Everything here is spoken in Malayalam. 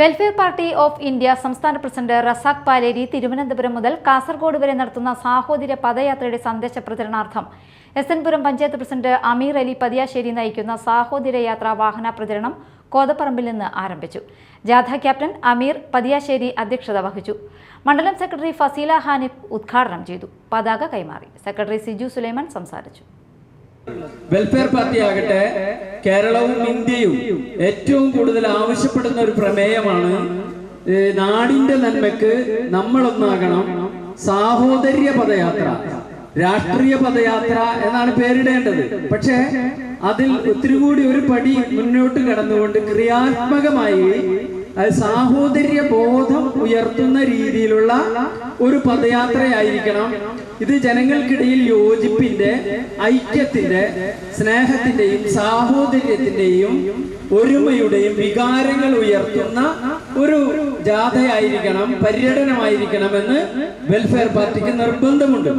വെൽഫെയർ പാർട്ടി ഓഫ് ഇന്ത്യ സംസ്ഥാന പ്രസിഡന്റ് റസാഖ് പാലേരി തിരുവനന്തപുരം മുതൽ കാസർഗോഡ് വരെ നടത്തുന്ന സാഹോദര്യ പദയാത്രയുടെ സന്ദേശ പ്രചരണാർത്ഥം. S N Puram panchayat president Ameer Ali Pathiyassery നയിക്കുന്ന സാഹോദര്യ യാത്രാ വാഹന പ്രചരണം കോതപ്പറമ്പിൽ നിന്ന് ആരംഭിച്ചു. ജാഥ ക്യാപ്റ്റൻ അമീർ പതിയാശ്ശേരി അധ്യക്ഷത വഹിച്ചു. മണ്ഡലം സെക്രട്ടറി ഫസീല ഹാനിഫ് ഉദ്ഘാടനം ചെയ്തു. പതാക കൈമാറി. സെക്രട്ടറി സിജു സുലൈമാൻ സംസാരിച്ചു. വെൽഫെയർ പാർട്ടി ആകട്ടെ കേരളവും ഇന്ത്യയും ഏറ്റവും കൂടുതൽ ആവശ്യപ്പെടുന്ന ഒരു പ്രമേയമാണ് നാടിന്റെ നന്മയ്ക്ക് നമ്മളൊന്നാകണം സാഹോദര്യ പദയാത്ര രാഷ്ട്രീയ പദയാത്ര എന്നാണ് പേരിടേണ്ടത്. പക്ഷേ അതിൽ ഒത്തിരി കൂടി ഒരു പടി മുന്നോട്ട് കടന്നുകൊണ്ട് ക്രിയാത്മകമായി അത് സാഹോദര്യ ബോധം ഉയർത്തുന്ന രീതിയിലുള്ള ഒരു പദയാത്രയായിരിക്കണം. ഇത് ജനങ്ങൾക്കിടയിൽ യോജിപ്പിന്റെ ഐക്യത്തിന്റെ സ്നേഹത്തിന്റെയും സാഹോദര്യത്തിന്റെയും ഒരുമയുടെയും വികാരങ്ങൾ ഉയർത്തുന്ന ഒരു ജാഥയായിരിക്കണം പര്യടനമായിരിക്കണമെന്ന് വെൽഫെയർ പാർട്ടിക്ക് നിർബന്ധമുണ്ട്.